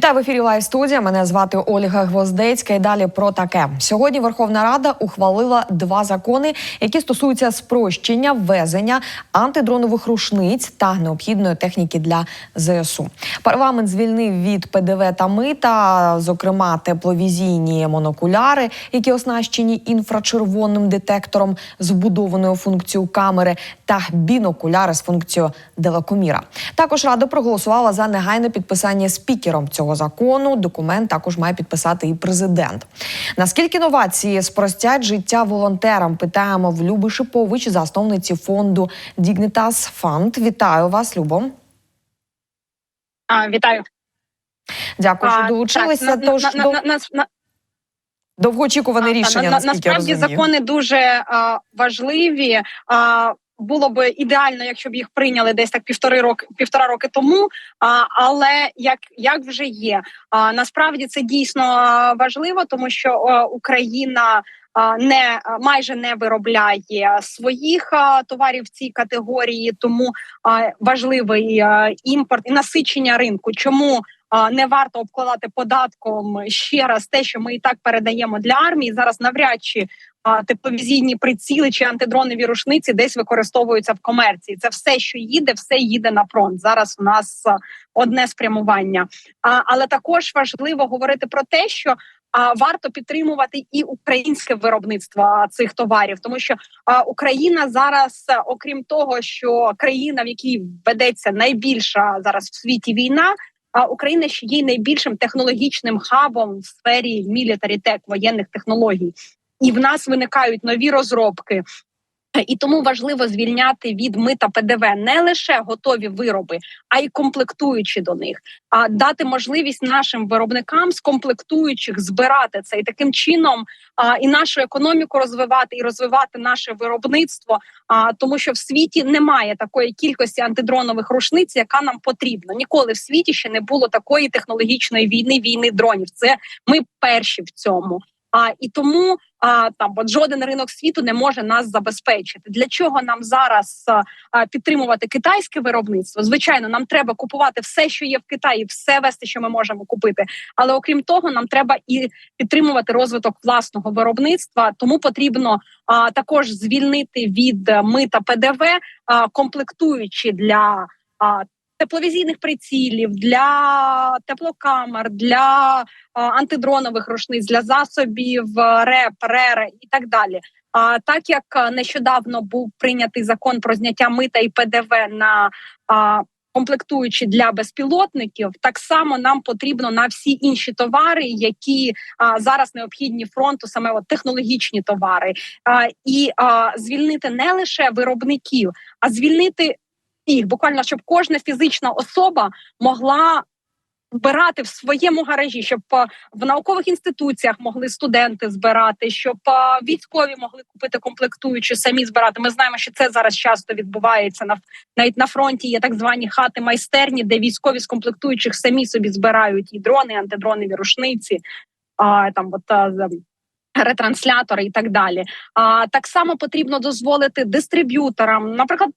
Вітаю в ефірі Лайв студія. Мене звати Ольга Гвоздецька. І далі про таке. Сьогодні Верховна Рада ухвалила два закони, які стосуються спрощення ввезення антидронових рушниць та необхідної техніки для ЗСУ. Парламент звільнив від ПДВ та мита, зокрема тепловізійні монокуляри, які оснащені інфрачервонним детектором з вбудованою функцією камери, та бінокуляри з функцією далекоміра. Також рада проголосувала за негайне підписання спікером цього закону. Документ також має підписати і президент. Наскільки новації спростять життя волонтерам? Питаємо в Люби Шипович, засновниці фонду Dignitas Fund. Вітаю вас, Любо. А, вітаю. Дякую, що долучилися. на- Тож на- до на- на- на- довгоочікуване рішення. на, на, наскільки я насправді розумію. закони дуже а, важливі. А, було б ідеально, якщо б їх прийняли десь так півтори роки, півтора роки тому. А, але як, як вже є, а, насправді це дійсно важливо, тому що Україна. Не майже не виробляє своїх товарів в цій категорії, тому важливий імпорт і насичення ринку. Чому не варто обкладати податком ще раз те, що ми і так передаємо для армії. Зараз навряд чи тепловізійні приціли чи антидронові рушниці десь використовуються в комерції. Це все, що їде, все їде на фронт. Зараз у нас одне спрямування. А, але також важливо говорити про те, що а варто підтримувати і українське виробництво цих товарів, тому що Україна зараз, окрім того, що країна, в якій ведеться найбільша зараз в світі війна. А Україна ще є найбільшим технологічним хабом в сфері мілітарітек воєнних технологій, і в нас виникають нові розробки. І тому важливо звільняти від мита ПДВ не лише готові вироби, а й комплектуючі до них, а дати можливість нашим виробникам з комплектуючих збирати це і таким чином а, і нашу економіку розвивати, і розвивати наше виробництво. А тому, що в світі немає такої кількості антидронових рушниць, яка нам потрібна. Ніколи в світі ще не було такої технологічної війни, війни дронів. Це ми перші в цьому. А і тому а там от жоден ринок світу не може нас забезпечити. Для чого нам зараз а, підтримувати китайське виробництво? Звичайно, нам треба купувати все, що є в Китаї, все вести, що ми можемо купити. Але окрім того, нам треба і підтримувати розвиток власного виробництва. Тому потрібно а, також звільнити від е, мита ПДВ а, комплектуючі для. А, Тепловізійних прицілів для теплокамер, для антидронових рушниць, для засобів е, РЕП, РЕР і так далі. А так як е, нещодавно був прийнятий закон про зняття мита і ПДВ на а, комплектуючі для безпілотників, так само нам потрібно на всі інші товари, які а, зараз необхідні фронту, саме от технологічні товари, а, і а, звільнити не лише виробників, а звільнити всіх, буквально щоб кожна фізична особа могла збирати в своєму гаражі, щоб е, в наукових інституціях могли студенти збирати, щоб е, військові могли купити комплектуючі, самі збирати. Ми знаємо, що це зараз часто відбувається на навіть на фронті. Є так звані хати майстерні, де військові з комплектуючих самі собі збирають і дрони, і антидронові рушниці. А там от е, ретранслятори і так далі. А так само потрібно дозволити дистриб'юторам, наприклад,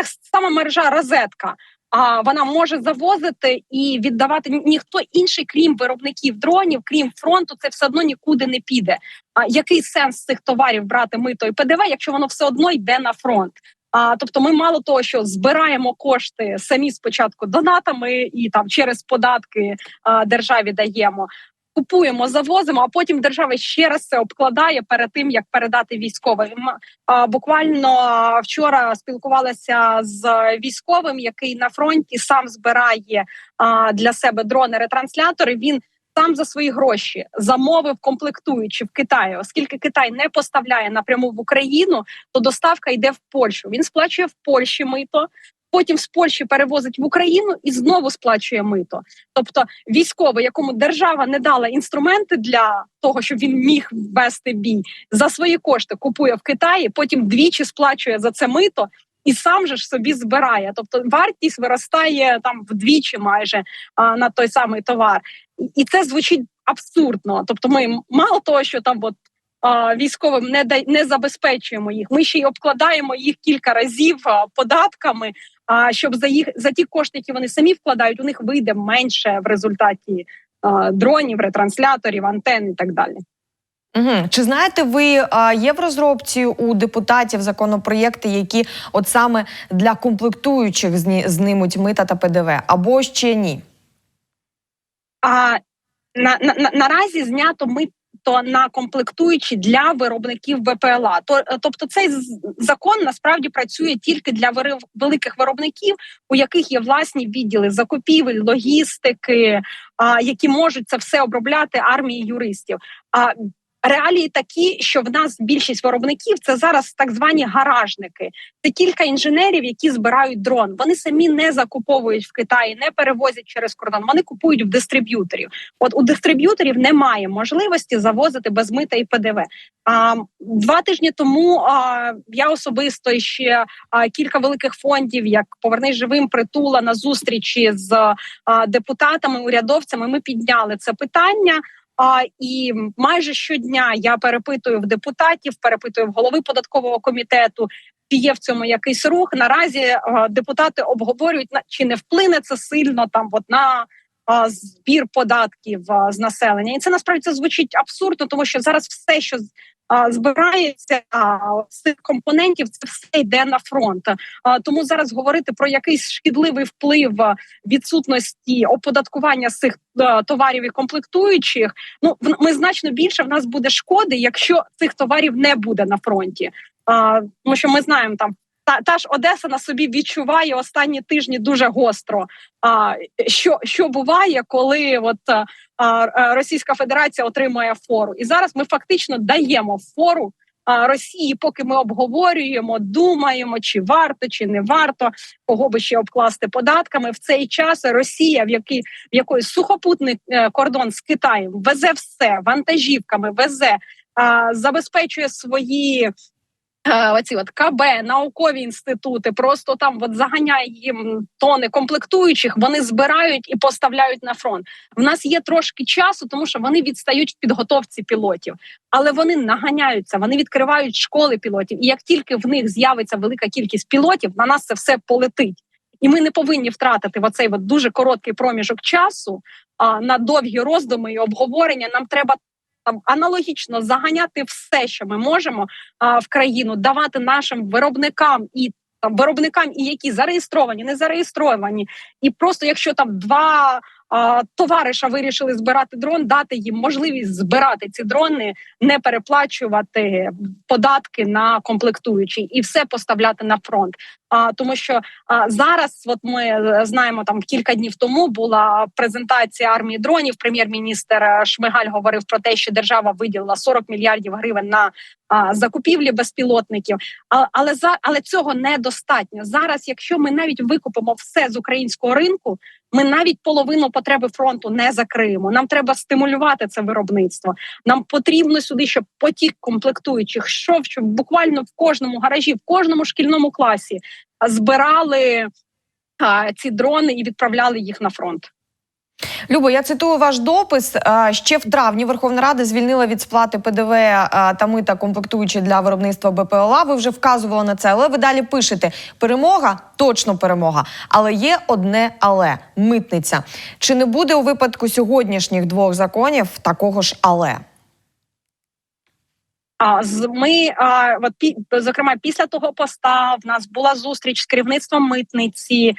так само мережа розетка. А вона може завозити і віддавати ніхто інший, крім виробників дронів, крім фронту, це все одно нікуди не піде. А який сенс цих товарів брати мито і ПДВ, якщо воно все одно йде на фронт? А тобто, ми мало того, що збираємо кошти самі спочатку донатами і там через податки а, державі даємо. Купуємо, завозимо, а потім держава ще раз це обкладає перед тим, як передати військовим. Буквально вчора спілкувалася з військовим, який на фронті сам збирає для себе дрони-ретранслятори. Він сам за свої гроші замовив комплектуючі в Китаї, оскільки Китай не поставляє напряму в Україну, то доставка йде в Польщу. Він сплачує в Польщі мито. Потім з Польщі перевозить в Україну і знову сплачує мито. Тобто військовий, якому держава не дала інструменти для того, щоб він міг вести бій, за свої кошти купує в Китаї, потім двічі сплачує за це мито. І сам же ж собі збирає, тобто вартість виростає там вдвічі майже а, на той самий товар, і, це звучить абсурдно. Тобто, ми мало того, що там от військовим не не забезпечуємо їх. Ми ще й обкладаємо їх кілька разів податками. А щоб за їх за ті кошти, які вони самі вкладають, у них вийде менше в результаті а, дронів, ретрансляторів, антен і так далі. Угу. Чи знаєте ви, а, є в розробці у депутатів законопроєкти, які от саме для комплектуючих зні- знимуть мита та ПДВ, або ще ні? А на, на, на наразі знято мито на комплектуючі для виробників ВПЛА. То тобто, цей закон насправді працює тільки для великих виробників, у яких є власні відділи закупівель, логістики, а, які можуть це все обробляти армії юристів. А Реалії такі, що в нас більшість виробників це зараз так звані гаражники. Це кілька інженерів, які збирають дрон. Вони самі не закуповують в Китаї, не перевозять через кордон. Вони купують в дистриб'юторів. От у дистриб'юторів немає можливості завозити без мита і ПДВ. А два тижні тому а, я особисто ще а, кілька великих фондів, як повернись живим, притула на зустрічі з а, депутатами, урядовцями. Ми підняли це питання. А і майже щодня я перепитую в депутатів, перепитую в голови податкового комітету. Чи є в цьому якийсь рух? Наразі е, депутати обговорюють чи не вплине це сильно там от на збір податків з населення, і це насправді це звучить абсурдно, тому що зараз все, що збирається з цих компонентів, це все йде на фронт. Тому зараз говорити про якийсь шкідливий вплив відсутності оподаткування цих товарів і комплектуючих. Ну ми значно більше в нас буде шкоди, якщо цих товарів не буде на фронті. Тому що ми знаємо там. Та, та ж Одеса на собі відчуває останні тижні дуже гостро. А що, що буває, коли от а, Російська Федерація отримує фору, і зараз ми фактично даємо фору Росії, поки ми обговорюємо, думаємо, чи варто, чи не варто кого би ще обкласти податками. В цей час Росія, в який в якої сухопутний е, кордон з Китаєм, везе все вантажівками, везе, забезпечує свої. Е, Оці от КБ, наукові інститути, просто там от заганяє їм тони комплектуючих, вони збирають і поставляють на фронт. В нас є трошки часу, тому що вони відстають в підготовці пілотів, але вони наганяються, вони відкривають школи пілотів. І як тільки в них з'явиться велика кількість пілотів, на нас це все полетить. І ми не повинні втратити в оцей от дуже короткий проміжок часу а, на довгі роздуми і обговорення. Нам треба там аналогічно заганяти все, що ми можемо а, в країну, давати нашим виробникам і там виробникам, і які зареєстровані, не зареєстровані, і просто якщо там два товариша вирішили збирати дрон, дати їм можливість збирати ці дрони, не переплачувати податки на комплектуючі і все поставляти на фронт. А тому, що а, зараз, от ми е, знаємо, там кілька днів тому була презентація армії дронів. Прем'єр-міністр е, Шмигаль говорив про те, що держава виділила 40 мільярдів гривень на а, закупівлі безпілотників. А, але за але цього недостатньо зараз. Якщо ми навіть викупимо все з українського ринку, ми навіть половину потреби фронту не закриємо. Нам треба стимулювати це виробництво. Нам потрібно сюди, щоб потік комплектуючих йшов, щоб буквально в кожному гаражі, в кожному шкільному класі збирали ці дрони і відправляли їх на фронт. Любо, я цитую ваш допис. Ще в травні Верховна Рада звільнила від сплати ПДВ та мита комплектуючі для виробництва БПЛА. Ви вже вказували на це, але ви далі пишете: перемога точно перемога. Але є одне але митниця. Чи не буде у випадку сьогоднішніх двох законів такого ж але? А з ми зокрема після того поста в нас була зустріч з керівництвом митниці.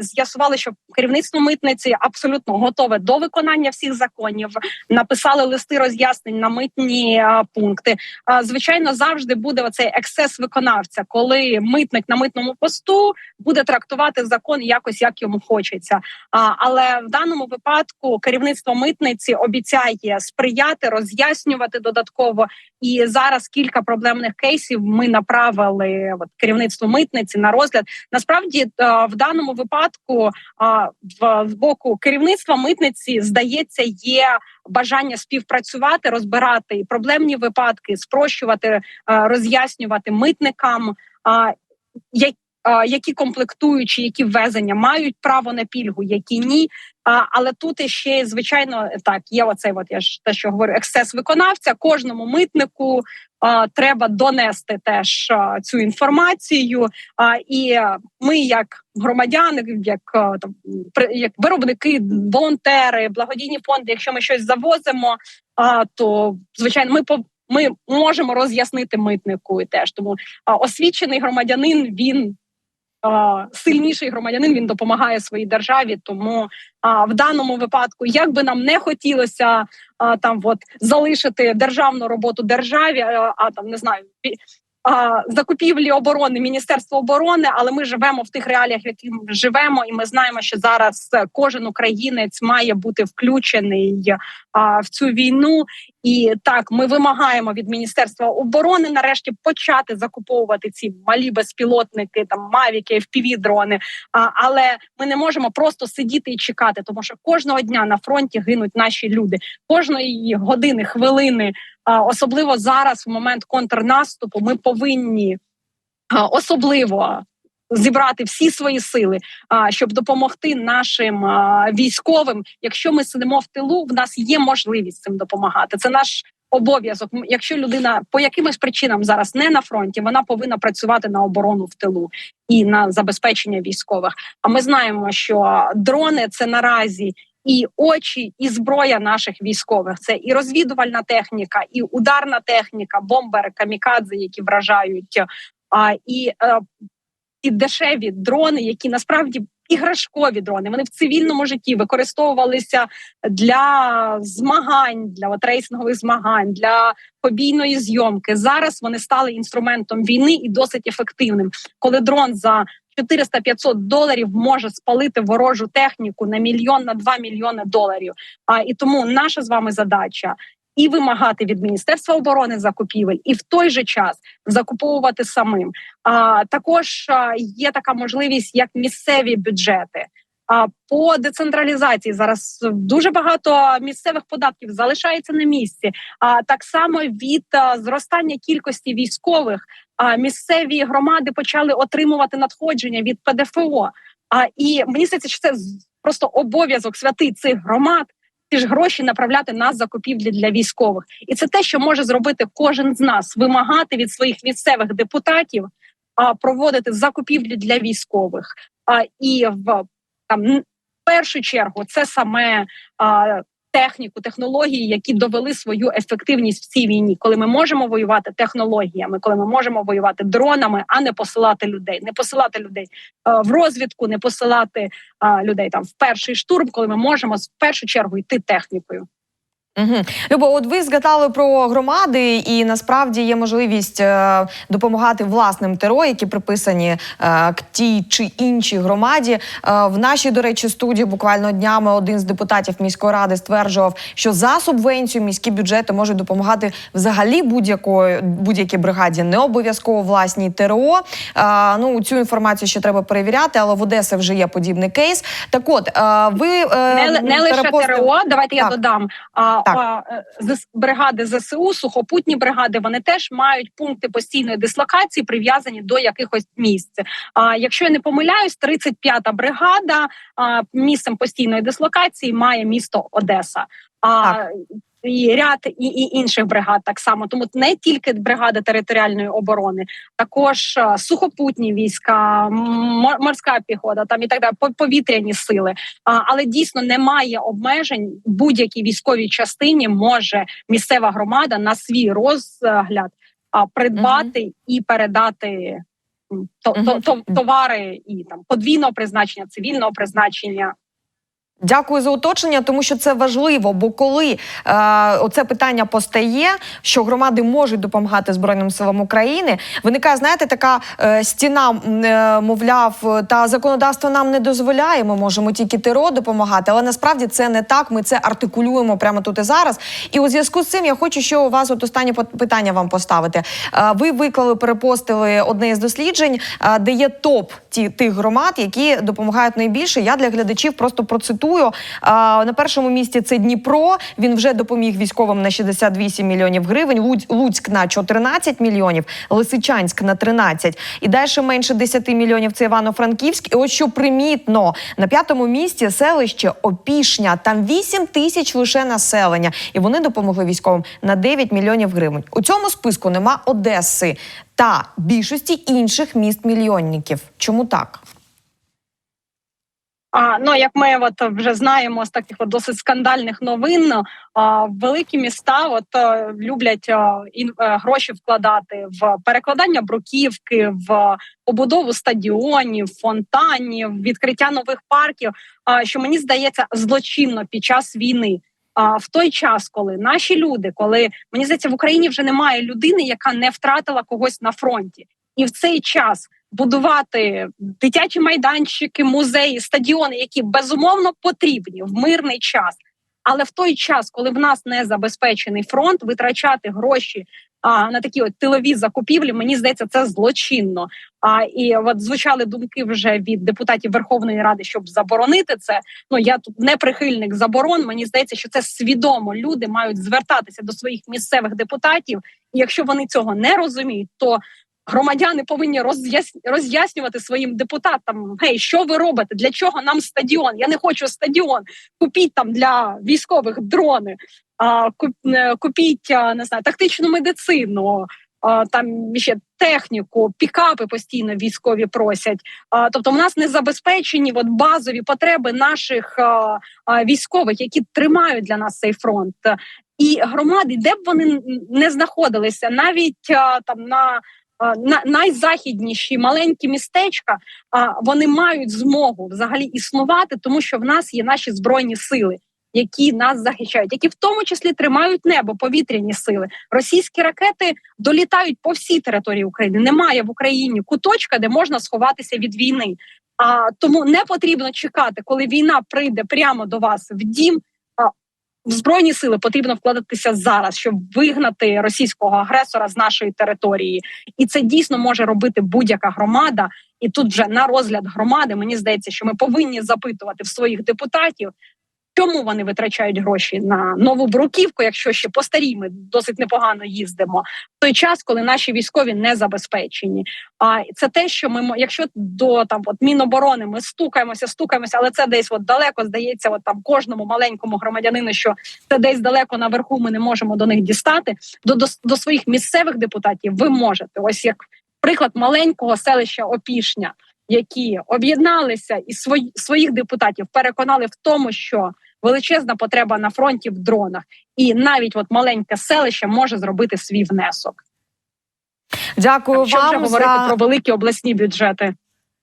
З'ясували, що керівництво митниці абсолютно готове до виконання всіх законів. Написали листи роз'яснень на митні пункти. Звичайно, завжди буде оцей ексцес виконавця, коли митник на митному посту буде трактувати закон якось як йому хочеться. Але в даному випадку керівництво митниці обіцяє сприяти, роз'яснювати додатково. І зараз кілька проблемних кейсів ми направили от, керівництво митниці на розгляд. Насправді, е, в даному випадку а, в боку керівництва митниці здається є бажання співпрацювати, розбирати проблемні випадки, спрощувати, е, роз'яснювати митникам. Які комплектуючі, які ввезення мають право на пільгу, які ні. Але тут іще звичайно так є оцей, от я ж те, що говорю, ексцес виконавця. Кожному митнику а, треба донести теж а, цю інформацію. А, і ми, як громадяни, як там як виробники, волонтери, благодійні фонди, якщо ми щось завозимо, а, то звичайно ми по. Ми можемо роз'яснити митнику і теж тому освічений громадянин він сильніший громадянин він допомагає своїй державі. Тому а, в даному випадку, як би нам не хотілося а, там от залишити державну роботу державі, а, а там не знаю. а, Закупівлі оборони Міністерства оборони, але ми живемо в тих реаліях, в яких ми живемо, і ми знаємо, що зараз е, кожен українець має бути включений а, в цю війну. І так, ми вимагаємо від Міністерства оборони нарешті почати закуповувати ці малі безпілотники, там мавіки, fpv дрони. А, але ми не можемо просто сидіти і чекати, тому що кожного дня на фронті гинуть наші люди. Кожної години, хвилини, а, особливо зараз, в момент контрнаступу, ми повинні особливо. Зібрати всі свої сили, а, щоб допомогти нашим військовим. Якщо ми сидимо в тилу, в нас є можливість цим допомагати. Це наш обов'язок. Якщо людина по якимось причинам зараз не на фронті, вона повинна працювати на оборону в тилу і на забезпечення військових. А ми знаємо, що дрони це наразі. І очі, і зброя наших військових це і розвідувальна техніка, і ударна техніка, бомбери, камікадзе, які вражають, а і е, і дешеві дрони, які насправді іграшкові дрони. Вони в цивільному житті використовувалися для змагань, для от рейсингових змагань, для побійної зйомки. Зараз вони стали інструментом війни і досить ефективним. Коли дрон за 400-500 доларів може спалити ворожу техніку на мільйон на 2 мільйони доларів. А і тому наша з вами задача. І вимагати від міністерства оборони закупівель, і в той же час закуповувати самим. А також є така можливість, як місцеві бюджети. А по децентралізації зараз дуже багато місцевих податків залишається на місці. А так само від зростання кількості військових місцеві громади почали отримувати надходження від ПДФО. А і мені здається, що це просто обов'язок святий цих громад. Ці ж гроші направляти на закупівлі для військових, і це те, що може зробити кожен з нас: вимагати від своїх місцевих депутатів а проводити закупівлі для військових. А і в там першу чергу це саме а, техніку, технології, які довели свою ефективність в цій війні, коли ми можемо воювати технологіями, коли ми можемо воювати дронами, а не посилати людей, не посилати людей е, в розвідку, не посилати а, людей там в перший штурм, коли ми можемо в першу чергу йти технікою. Угу. Любо, от ви згадали про громади, і насправді є можливість е, допомагати власним ТРО, які приписані е, к тій чи іншій громаді. Е, в нашій, до речі, студії буквально днями один з депутатів міської ради стверджував, що за субвенцію міські бюджети можуть допомагати взагалі будь-якої будь-якій бригаді, не обов'язково власній ТРО. Е, ну цю інформацію ще треба перевіряти, але в Одесі вже є подібний кейс. Так, от е, ви е, не, не лише перепостили- ТРО. Давайте я Так. додам. А, Так. е, бригади ЗСУ, сухопутні бригади, вони теж мають пункти постійної дислокації, прив'язані до якихось місць. А якщо я не помиляюсь, 35-та бригада а, місцем постійної дислокації має місто Одеса. А Так. І ряд і, і інших бригад так само. Тому не тільки бригада територіальної оборони, також сухопутні війська, морська піхота, там і так далі, по- повітряні сили. Але дійсно немає обмежень. Будь-якій військовій частині може місцева громада на свій розгляд а, придбати і передати то, то, то, товари і там подвійного призначення, цивільного призначення. Дякую за уточнення, тому що це важливо. Бо коли е, оце питання постає, що громади можуть допомагати збройним силам України, виникає знаєте, така е, стіна, е, мовляв, та законодавство нам не дозволяє. Ми можемо тільки ТРО допомагати, але насправді це не так. Ми це артикулюємо прямо тут і зараз. І у зв'язку з цим я хочу ще у вас от останнє питання вам поставити. Е, ви виклали, перепостили одне із досліджень, е, де є топ ті, тих громад, які допомагають найбільше. Я для глядачів просто процитую. Цитую а, на першому місці це Дніпро. Він вже допоміг військовим на 68 мільйонів гривень. Луць- Луцьк на 14 мільйонів, Лисичанськ на 13. І далі менше 10 мільйонів це Івано-Франківськ. І от що примітно на п'ятому місці селище Опішня. Там 8 тисяч лише населення, і вони допомогли військовим на 9 мільйонів гривень. У цьому списку нема Одеси та більшості інших міст мільйонників. Чому так? А, ну як ми от вже знаємо з таких от досить скандальних новин, а, великі міста от е, люблять е, ін, е, гроші вкладати в перекладання бруківки, в побудову стадіонів, фонтанів, відкриття нових парків. А, що мені здається злочинно під час війни. А в той час, коли наші люди, коли мені здається, в Україні вже немає людини, яка не втратила когось на фронті, і в цей час будувати дитячі майданчики, музеї, стадіони, які безумовно потрібні в мирний час. Але в той час, коли в нас не забезпечений фронт, витрачати гроші а, на такі от тилові закупівлі, мені здається, це злочинно. А і от звучали думки вже від депутатів Верховної Ради, щоб заборонити це. Ну я тут не прихильник заборон. Мені здається, що це свідомо люди мають звертатися до своїх місцевих депутатів. І якщо вони цього не розуміють, то громадяни повинні роз'яс... роз'яснювати своїм депутатам: гей, що ви робите? Для чого нам стадіон? Я не хочу стадіон. Купіть там для військових дрони, е, купіть не знаю, тактичну медицину. Там ще техніку, пікапи постійно військові просять. Тобто, в нас не забезпечені от базові потреби наших військових, які тримають для нас цей фронт. І громади, де б вони не знаходилися, навіть там на найзахідніші маленькі містечка, вони мають змогу взагалі існувати, тому що в нас є наші збройні сили, які нас захищають, які в тому числі тримають небо, повітряні сили. Російські ракети долітають по всій території України. Немає в Україні куточка, де можна сховатися від війни. А тому не потрібно чекати, коли війна прийде прямо до вас в дім. В збройні сили потрібно вкладатися зараз, щоб вигнати російського агресора з нашої території, і це дійсно може робити будь-яка громада. І тут вже на розгляд громади мені здається, що ми повинні запитувати в своїх депутатів, чому вони витрачають гроші на нову бруківку, якщо ще по старій ми досить непогано їздимо. В той час, коли наші військові не забезпечені. А це те, що ми якщо до там от Міноборони ми стукаємося, стукаємося, але це десь от далеко здається, от там кожному маленькому громадянину, що це десь далеко наверху. Ми не можемо до них дістати. До, до, до своїх місцевих депутатів ви можете. Ось як приклад маленького селища Опішня, які об'єдналися і свої, своїх депутатів переконали в тому, що величезна потреба на фронті в дронах, і навіть от маленьке селище може зробити свій внесок. Дякую Що вже говорити за про великі обласні бюджети?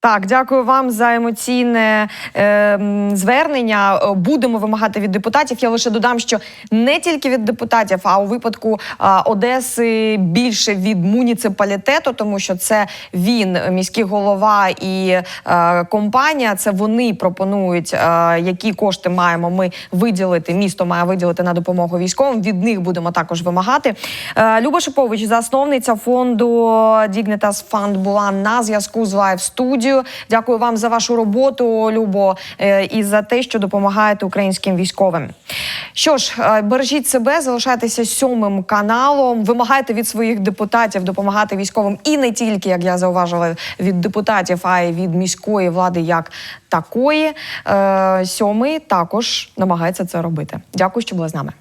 Так, дякую вам за емоційне е, звернення. Е, Будемо вимагати від депутатів. Я лише додам, що не тільки від депутатів, а у випадку а, Одеси більше від муніципалітету, тому що це він, міський голова і е, компанія. Це вони пропонують, е, які кошти маємо ми виділити. Місто має виділити на допомогу військовим. Від них будемо також вимагати. Е, Люба Шипович, засновниця фонду Dignitas Fund, була на зв'язку з Live студією. Дякую вам за вашу роботу, Любо, е, і за те, що допомагаєте українським військовим. Що ж, е, бережіть себе, залишайтеся сьомим каналом. Вимагайте від своїх депутатів допомагати військовим і не тільки, як я зауважила, від депутатів, а й від міської влади як такої. Е, Сьомий також намагається це робити. Дякую, що були з нами.